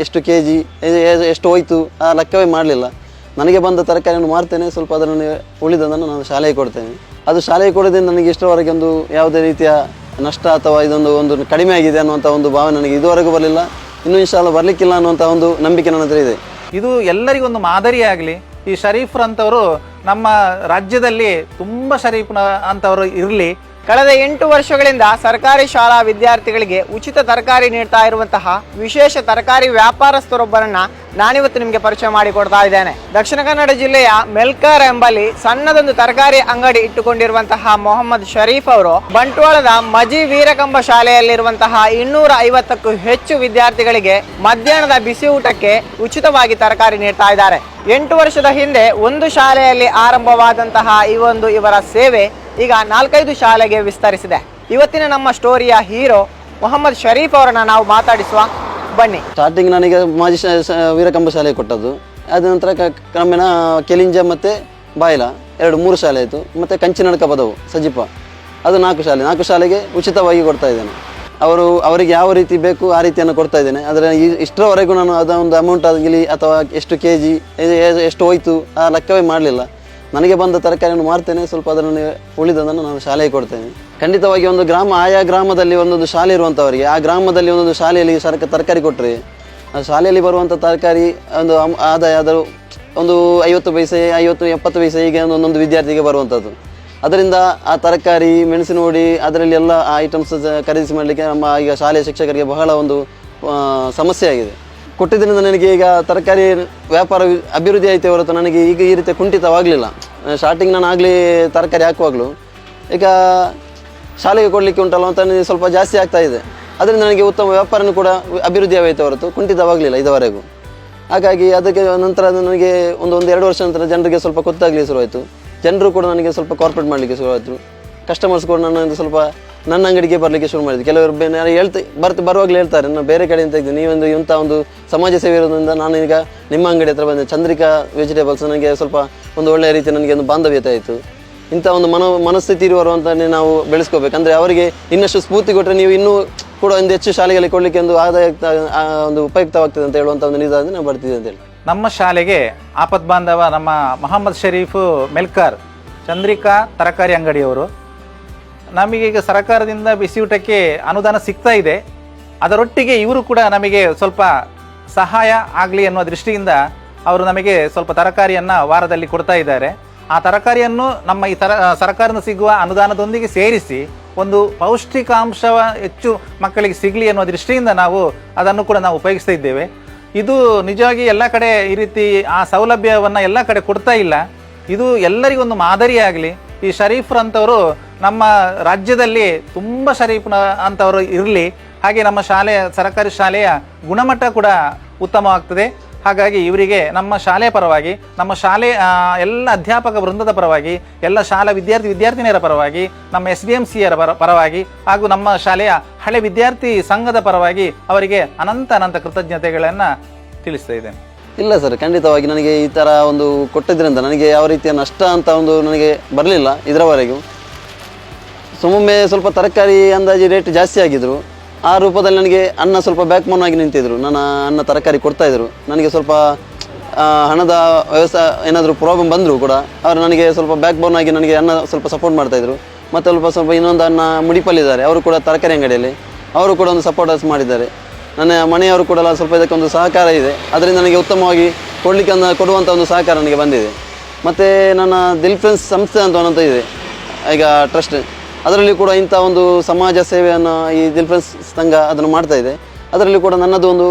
ಎಷ್ಟು K G ಎಷ್ಟು ಹೋಯ್ತು, ಆ ಲೆಕ್ಕವೇ ಮಾಡಲಿಲ್ಲ. ನನಗೆ ಬಂದ ತರಕಾರಿಯನ್ನು ಮಾರ್ತೇನೆ, ಸ್ವಲ್ಪ ಅದನ್ನು ಉಳಿದದನ್ನು ನಾನು ಶಾಲೆಗೆ ಕೊಡ್ತೇನೆ. ಅದು ಶಾಲೆಗೆ ಕೊಡೋದ್ರಿಂದ ನನಗೆ ಇಷ್ಟರವರೆಗೆ ಒಂದು ಯಾವುದೇ ರೀತಿಯ ನಷ್ಟ ಅಥವಾ ಇದೊಂದು ಒಂದು ಕಡಿಮೆ ಆಗಿದೆ ಅನ್ನುವಂಥ ಒಂದು ಭಾವನೆ ನನಗೆ ಇದುವರೆಗೂ ಬರಲಿಲ್ಲ. ಇನ್ನೂ ಇನ್ಶಾಲ ಬರಲಿಕ್ಕಿಲ್ಲ ಅನ್ನುವಂಥ ಒಂದು ನಂಬಿಕೆ ನನ್ನ ಹತ್ರ ಇದೆ. ಇದು ಎಲ್ಲರಿಗೊಂದು ಮಾದರಿಯಾಗಲಿ, ಈ ಶರೀಫ್ರಂಥವರು ನಮ್ಮ ರಾಜ್ಯದಲ್ಲಿ ತುಂಬ ಶರೀಫ್ನ ಅಂಥವರು ಇರಲಿ ಕಳೆದ ಎಂಟು ವರ್ಷಗಳಿಂದ ಸರ್ಕಾರಿ ಶಾಲಾ ವಿದ್ಯಾರ್ಥಿಗಳಿಗೆ ಉಚಿತ ತರಕಾರಿ ನೀಡ್ತಾ ಇರುವಂತಹ ವಿಶೇಷ ತರಕಾರಿ ವ್ಯಾಪಾರಸ್ಥರೊಬ್ಬರನ್ನ ನಾನಿವತ್ತು ನಿಮಗೆ ಪರಿಚಯ ಮಾಡಿಕೊಡ್ತಾ ಇದ್ದೇನೆ. ದಕ್ಷಿಣ ಕನ್ನಡ ಜಿಲ್ಲೆಯ ಮೆಲ್ಕರ್ ಎಂಬಲ್ಲಿ ಸಣ್ಣದೊಂದು ತರಕಾರಿ ಅಂಗಡಿ ಇಟ್ಟುಕೊಂಡಿರುವಂತಹ ಮೊಹಮ್ಮದ್ ಶರೀಫ್ ಅವರು ಬಂಟ್ವಾಳದ ಮಜಿ ವೀರಕಂಬ ಶಾಲೆಯಲ್ಲಿರುವಂತಹ ಇನ್ನೂರ ಐವತ್ತಕ್ಕೂ ಹೆಚ್ಚು ವಿದ್ಯಾರ್ಥಿಗಳಿಗೆ ಮಧ್ಯಾಹ್ನದ ಬಿಸಿ ಊಟಕ್ಕೆ ಉಚಿತವಾಗಿ ತರಕಾರಿ ನೀಡ್ತಾ ಇದ್ದಾರೆ. ಎಂಟು ವರ್ಷದ ಹಿಂದೆ ಒಂದು ಶಾಲೆಯಲ್ಲಿ ಆರಂಭವಾದಂತಹ ಈ ಒಂದು ಇವರ ಸೇವೆ ಈಗ ನಾಲ್ಕೈದು ಶಾಲೆಗೆ ವಿಸ್ತರಿಸಿದೆ. ಇವತ್ತಿನ ನಮ್ಮ ಸ್ಟೋರಿಯ ಹೀರೋ ಮೊಹಮ್ಮದ್ ಶರೀಫ್ ಅವರನ್ನ ನಾವು ಮಾತಾಡಿಸುವ. ಬನ್ನಿ. ಸ್ಟಾರ್ಟಿಂಗ್ ನನಗೆ ಮಾಜಿ ವೀರಕಂಬ ಶಾಲೆ ಕೊಟ್ಟದ್ದು. ಅದ ನಂತರ ಕ್ರಮೇಣ ಕೆಲಿಂಜ ಮತ್ತು ಬಾಯ್ಲ ಎರಡು ಮೂರು ಶಾಲೆ ಆಯಿತು. ಮತ್ತು ಕಂಚಿನಡ್ಕ ಪದವು, ಸಜಿಪ. ಅದು ನಾಲ್ಕು ಶಾಲೆ. ನಾಲ್ಕು ಶಾಲೆಗೆ ಉಚಿತವಾಗಿ ಕೊಡ್ತಾ ಇದ್ದೇನೆ. ಅವರು, ಅವರಿಗೆ ಯಾವ ರೀತಿ ಬೇಕು ಆ ರೀತಿಯನ್ನು ಕೊಡ್ತಾ ಇದ್ದೇನೆ. ಆದರೆ ಇಷ್ಟರವರೆಗೂ ನಾನು ಅದೊಂದು ಅಮೌಂಟ್ ಆಗಲಿ ಅಥವಾ ಎಷ್ಟು ಕೆ ಜಿ ಎಷ್ಟು ಹೋಯ್ತು ಆ ಲೆಕ್ಕವೇ ಮಾಡಲಿಲ್ಲ. ನನಗೆ ಬಂದ ತರಕಾರಿಯನ್ನು ಮಾರ್ತೇನೆ, ಸ್ವಲ್ಪ ಅದನ್ನು ಉಳಿದದನ್ನು ನಾನು ಶಾಲೆಗೆ ಕೊಡ್ತೇನೆ. ಖಂಡಿತವಾಗಿ ಒಂದು ಗ್ರಾಮ, ಆಯಾ ಗ್ರಾಮದಲ್ಲಿ ಒಂದೊಂದು ಶಾಲೆ ಇರುವಂಥವರಿಗೆ ಆ ಗ್ರಾಮದಲ್ಲಿ ಒಂದೊಂದು ಶಾಲೆಯಲ್ಲಿ ಸರ್ಕ ತರಕಾರಿ ಕೊಟ್ಟರೆ ಆ ಶಾಲೆಯಲ್ಲಿ ಬರುವಂಥ ತರಕಾರಿ, ಒಂದು ಆದಾಯ ಅದರ ಒಂದು ಐವತ್ತು ಪೈಸೆ, ಐವತ್ತು, ಎಪ್ಪತ್ತು ಪೈಸೆ, ಹೀಗೆ ಒಂದು ಒಂದೊಂದು ವಿದ್ಯಾರ್ಥಿಗೆ ಬರುವಂಥದ್ದು ಅದರಿಂದ ಆ ತರಕಾರಿ, ಮೆಣಸಿನ ಹುಡಿ, ಅದರಲ್ಲಿ ಎಲ್ಲ ಆ ಐಟಮ್ಸ್ ಖರೀದಿಸಿ ಮಾಡಲಿಕ್ಕೆ ನಮ್ಮ ಈಗ ಶಾಲೆಯ ಶಿಕ್ಷಕರಿಗೆ ಬಹಳ ಒಂದು ಸಮಸ್ಯೆ ಆಗಿದೆ. ಕೊಟ್ಟಿದ್ದರಿಂದ ನನಗೆ ಈಗ ತರಕಾರಿ ವ್ಯಾಪಾರ ಅಭಿವೃದ್ಧಿ ಆಯಿತು ಹೊರತು ನನಗೆ ಈಗ ಈ ರೀತಿ ಕುಂಠಿತವಾಗಲಿಲ್ಲ. ಸ್ಟಾರ್ಟಿಂಗ್ ನಾನು ಆಗಲಿ ತರಕಾರಿ ಹಾಕುವಾಗಲೂ. ಈಗ ಶಾಲೆಗೆ ಕೊಡಲಿಕ್ಕೆ ಉಂಟಲ್ಲ ಅಂತ ನನಗೆ ಸ್ವಲ್ಪ ಜಾಸ್ತಿ ಆಗ್ತಾ ಇದೆ. ಅದರಿಂದ ನನಗೆ ಉತ್ತಮ ವ್ಯಾಪಾರನೂ ಕೂಡ ಅಭಿವೃದ್ಧಿ ಆಯಿತು ಹೊರತು ಕುಂಠಿತವಾಗಲಿಲ್ಲ ಇದುವರೆಗೂ. ಹಾಗಾಗಿ ಅದಕ್ಕೆ ನಂತರ ನನಗೆ ಒಂದು ಒಂದು ಎರಡು ವರ್ಷ ನಂತರ ಜನರಿಗೆ ಸ್ವಲ್ಪ ಗೊತ್ತಾಗಲಿ ಶುರುವಾಯಿತು. ಜನರು ಕೂಡ ನನಗೆ ಸ್ವಲ್ಪ ಕಾರ್ಪೊರೇಟ್ ಮಾಡಲಿಕ್ಕೆ ಶುರುವಾಯಿತು. ಕಸ್ಟಮರ್ಸ್ ಕೂಡ ನನ್ನ ಸ್ವಲ್ಪ ನನ್ನ ಅಂಗಡಿಗೆ ಬರಲಿಕ್ಕೆ ಶುರು ಮಾಡಿದ್ರು. ಕೆಲವರು ಬೆ- ನಾನು ಹೇಳ್ತೆ ಬರ್ತ ಬರುವಾಗಲೇ ಹೇಳ್ತಾರೆ ನಾನು ಬೇರೆ ಕಡೆಯಿಂದ ಇದ್ದೀನಿ. ನೀವೊಂದು ಇಂಥ ಒಂದು ಸಮಾಜ ಸೇವೆ ಇರೋದ್ರಿಂದ ನಾನು ಈಗ ನಿಮ್ಮ ಅಂಗಡಿ ಹತ್ರ ಬಂದೆ. ಚಂದ್ರಿಕಾ ವೆಜಿಟೇಬಲ್ಸ್ ನನಗೆ ಸ್ವಲ್ಪ ಒಂದು ಒಳ್ಳೆಯ ರೀತಿ ನನಗೆ ಒಂದು ಬಾಂಧವ್ಯತೆ ಆಯಿತು. ಇಂಥ ಒಂದು ಮನೋ ಮನಸ್ಥಿತಿ ಇರುವವರು ಅಂತಲೇ ನಾವು ಬೆಳೆಸ್ಕೋಬೇಕಂದ್ರೆ ಅವರಿಗೆ ಇನ್ನಷ್ಟು ಸ್ಫೂರ್ತಿ ಕೊಟ್ಟರೆ ನೀವು ಇನ್ನೂ ಕೂಡ ಒಂದು ಹೆಚ್ಚು ಶಾಲೆಗಳಿಗೆ ಕೊಡಲಿಕ್ಕೆ ಒಂದು ಆದಾಯ ಒಂದು ಉಪಯುಕ್ತವಾಗ್ತದೆ ಅಂತ ಹೇಳುವಂಥ ಒಂದು ನಿಧಾನ ನಾವು ಬರ್ತಿದ್ದೆ ಅಂತ ಹೇಳಿ. ನಮ್ಮ ಶಾಲೆಗೆ ಆಪತ್ ಬಾಂಧವ ನಮ್ಮ ಮೊಹಮ್ಮದ್ ಶರೀಫ್ ಮೆಲ್ಕರ್, ಚಂದ್ರಿಕಾ ತರಕಾರಿ ಅಂಗಡಿಯವರು. ನಮಗೀಗ ಸರ್ಕಾರದಿಂದ ಬಿಸಿ ಊಟಕ್ಕೆ ಅನುದಾನ ಸಿಗ್ತಾ ಇದೆ. ಅದರೊಟ್ಟಿಗೆ ಇವರು ಕೂಡ ನಮಗೆ ಸ್ವಲ್ಪ ಸಹಾಯ ಆಗಲಿ ಅನ್ನೋ ದೃಷ್ಟಿಯಿಂದ ಅವರು ನಮಗೆ ಸ್ವಲ್ಪ ತರಕಾರಿಯನ್ನು ವಾರದಲ್ಲಿ ಕೊಡ್ತಾ ಇದ್ದಾರೆ. ಆ ತರಕಾರಿಯನ್ನು ನಮ್ಮ ಈ ತರ ಸರ್ಕಾರದಿಂದ ಸಿಗುವ ಅನುದಾನದೊಂದಿಗೆ ಸೇರಿಸಿ ಒಂದು ಪೌಷ್ಟಿಕಾಂಶ ಹೆಚ್ಚು ಮಕ್ಕಳಿಗೆ ಸಿಗಲಿ ಅನ್ನೋ ದೃಷ್ಟಿಯಿಂದ ನಾವು ಅದನ್ನು ಕೂಡ ನಾವು ಉಪಯೋಗಿಸ್ತಾ ಇದ್ದೇವೆ. ಇದು ನಿಜವಾಗಿ ಎಲ್ಲ ಕಡೆ ಈ ರೀತಿ ಆ ಸೌಲಭ್ಯವನ್ನು ಎಲ್ಲ ಕಡೆ ಕೊಡ್ತಾ ಇಲ್ಲ. ಇದು ಎಲ್ಲರಿಗೊಂದು ಮಾದರಿಯಾಗಲಿ ಈ ಶರೀಫ್ರ್ ಅಂತವರು ನಮ್ಮ ರಾಜ್ಯದಲ್ಲಿ ತುಂಬ ಶರೀಫ್ನ ಅಂಥವರು ಇರಲಿ. ಹಾಗೆ ನಮ್ಮ ಶಾಲೆಯ, ಸರ್ಕಾರಿ ಶಾಲೆಯ ಗುಣಮಟ್ಟ ಕೂಡ ಉತ್ತಮವಾಗ್ತದೆ. ಹಾಗಾಗಿ ಇವರಿಗೆ ನಮ್ಮ ಶಾಲೆಯ ಪರವಾಗಿ, ನಮ್ಮ ಶಾಲೆ ಎಲ್ಲ ಅಧ್ಯಾಪಕ ವೃಂದದ ಪರವಾಗಿ, ಎಲ್ಲ ಶಾಲಾ ವಿದ್ಯಾರ್ಥಿ ವಿದ್ಯಾರ್ಥಿನಿಯರ ಪರವಾಗಿ, ನಮ್ಮ ಎಸ್ ಡಿ ಎಂ ಸಿಯರ ಪರ, ಪರವಾಗಿ, ಹಾಗೂ ನಮ್ಮ ಶಾಲೆಯ ಹಳೆ ವಿದ್ಯಾರ್ಥಿ ಸಂಘದ ಪರವಾಗಿ ಅವರಿಗೆ ಅನಂತ ಅನಂತ ಕೃತಜ್ಞತೆಗಳನ್ನು ತಿಳಿಸ್ತಾ ಇದ್ದೇನೆ. ಇಲ್ಲ ಸರ್, ಖಂಡಿತವಾಗಿ ನನಗೆ ಈ ಥರ ಒಂದು ಕೊಟ್ಟಿದ್ದರಿಂದ ನನಗೆ ಯಾವ ರೀತಿಯ ನಷ್ಟ ಅಂತ ಒಂದು ನನಗೆ ಬರಲಿಲ್ಲ ಇದರವರೆಗೂ. ಸುಮ್ಮನೆ ಸ್ವಲ್ಪ ತರಕಾರಿ ಅಂದಾಜು ರೇಟ್ ಜಾಸ್ತಿ ಆಗಿದ್ರು. ಆ ರೂಪದಲ್ಲಿ ನನಗೆ ಅನ್ನ ಸ್ವಲ್ಪ ಬ್ಯಾಕ್ ಬೋನ್ ಆಗಿ ನಿಂತಿದ್ದರು ನನ್ನ ಅನ್ನ ತರಕಾರಿ ಕೊಡ್ತಾಯಿದ್ರು ನನಗೆ ಸ್ವಲ್ಪ ಹಣದ ವ್ಯವಸ್ಥೆ ಏನಾದರೂ ಪ್ರಾಬ್ಲಮ್ ಬಂದರೂ ಕೂಡ, ಅವರು ನನಗೆ ಸ್ವಲ್ಪ ಬ್ಯಾಕ್ ಬೋನ್ ಆಗಿ ನನಗೆ ಅನ್ನ ಸ್ವಲ್ಪ ಸಪೋರ್ಟ್ ಮಾಡ್ತಾಯಿದ್ರು ಮತ್ತು ಸ್ವಲ್ಪ ಸ್ವಲ್ಪ ಇನ್ನೊಂದು ಅನ್ನ ಮುಡಿಪಲ್ಲಿದ್ದಾರೆ. ಅವರು ಕೂಡ ತರಕಾರಿ ಅಂಗಡಿಯಲ್ಲಿ. ಅವರು ಕೂಡ ಒಂದು ಸಪೋರ್ಟಸ್ ಮಾಡಿದ್ದಾರೆ. ನನ್ನ ಮನೆಯವರು ಕೂಡ ಸ್ವಲ್ಪ ಇದಕ್ಕೊಂದು ಸಹಕಾರ ಇದೆ. ಅದರಿಂದ ನನಗೆ ಉತ್ತಮವಾಗಿ ಕೊಡಲಿಕ್ಕೆ ಕೊಡುವಂಥ ಒಂದು ಸಹಕಾರ ನನಗೆ ಬಂದಿದೆ. ಮತ್ತು ನನ್ನ ದಿಲ್ ಫ್ರೆಂಡ್ಸ್ ಸಂಸ್ಥೆ ಅಂತ ಒಂದು ಇದೆ. ಈಗ ಟ್ರಸ್ಟ್. ಅದರಲ್ಲಿ ಕೂಡ ಇಂಥ ಒಂದು ಸಮಾಜ ಸೇವೆಯನ್ನು ಈ ದಿಲ್ ಫ್ರೆಂಡ್ಸ್ ಸಂಘ ಅದನ್ನು ಮಾಡ್ತಾ ಇದೆ. ಅದರಲ್ಲಿ ಕೂಡ ನನ್ನದು ಒಂದು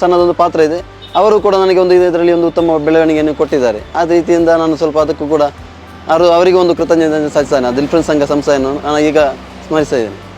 ಸಣ್ಣದೊಂದು ಪಾತ್ರ ಇದೆ. ಅವರು ಕೂಡ ನನಗೆ ಒಂದು ಇದರಲ್ಲಿ ಒಂದು ಉತ್ತಮ ಬೆಳವಣಿಗೆಯನ್ನು ಕೊಟ್ಟಿದ್ದಾರೆ. ಆ ರೀತಿಯಿಂದ ನಾನು ಸ್ವಲ್ಪ ಅದಕ್ಕೂ ಕೂಡ ಅವರು ಅವರಿಗೆ ಒಂದು ಕೃತಜ್ಞತೆ ಸಲ್ಲಿಸ್ತೇನೆ ದಿಲ್ ಫ್ರೆಂಡ್ಸ್ ಸಂಘ ಸಂಸ್ಥೆಯನ್ನು ನಾನು ಈಗ ಸ್ಮರಿಸ್ತಾ ಇದ್ದೇನೆ.